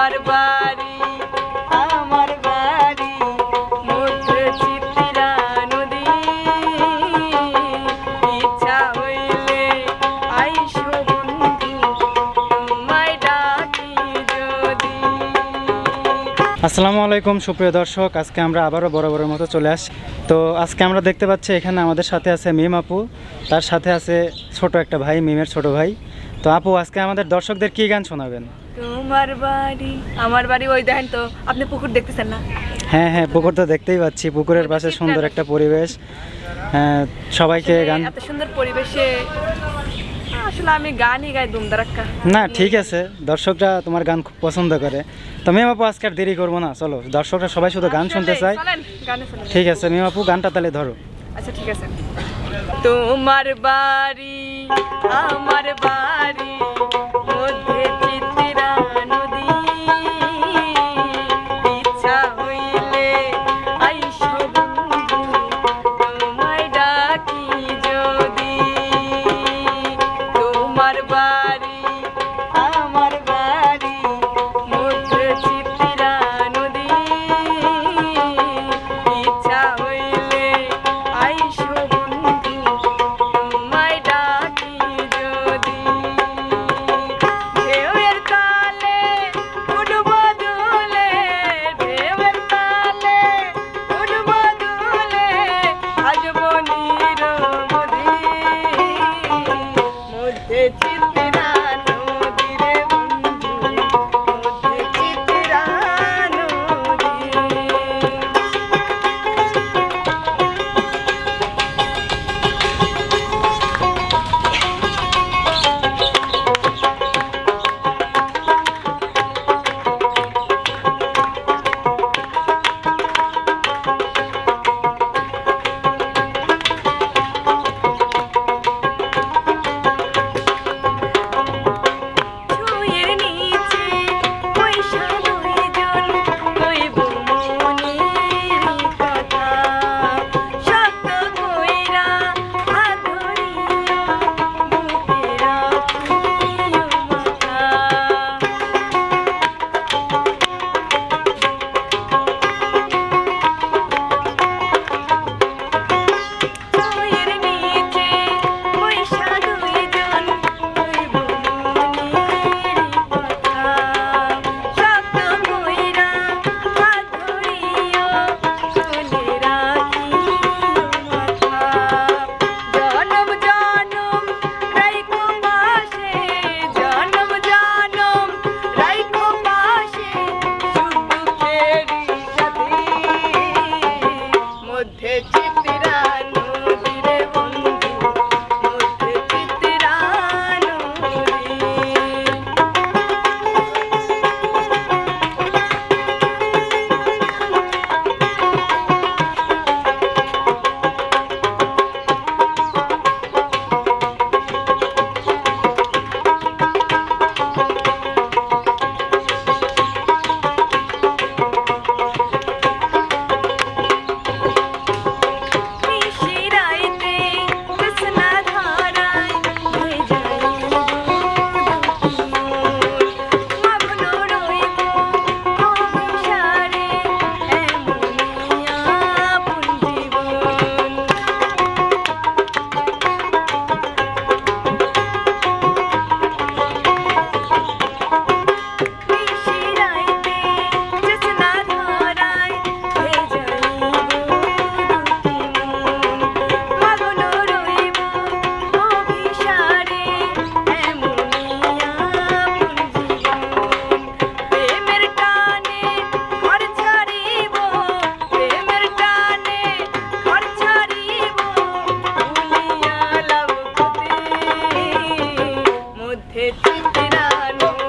তোমার বাড়ি, আমার বাড়ি চিত্রা নদী। ইচ্ছা হইলে আইসো বন্ধু, তোমায় ডাকি যদি। আসসালামু আলাইকুম, সুপ্রিয় দর্শক। আজকে আমরা আবারও বড় বরাবরের মতো চলে আসি, তো আজকে আমরা দেখতে পাচ্ছি এখানে আমাদের সাথে আছে মিম আপু। তার সাথে আছে ছোট একটা ভাই, মিমের ছোট ভাই। তো আপু আজকে আমাদের দর্শকদের কি গান শোনাবেন? তোমার বাড়ি আমার বাড়ি ওই দেখেন তো আপনি পুকুর দেখতেছেন না? হ্যাঁ হ্যাঁ পুকুর তো দেখতেই পাচ্ছি। পুকুরের পাশে সুন্দর একটা পরিবেশ। হ্যাঁ, সবাইকে গান এত সুন্দর পরিবেশে আসলে আমি গানই গাই দুমদারাক্কা না ঠিক আছে। দর্শকরা তোমার গান খুব পছন্দ করে। তো মিম আপু আজকে আর দেরি করব না চলো। দর্শকরা সবাই শুধু গান শুনতে চায়। ঠিক আছে মিম আপু গানটা তাহলে ধরো। আচ্ছা ঠিক আছে। তোমার বাড়ি আমার বাড়ি। Let's ನಾನು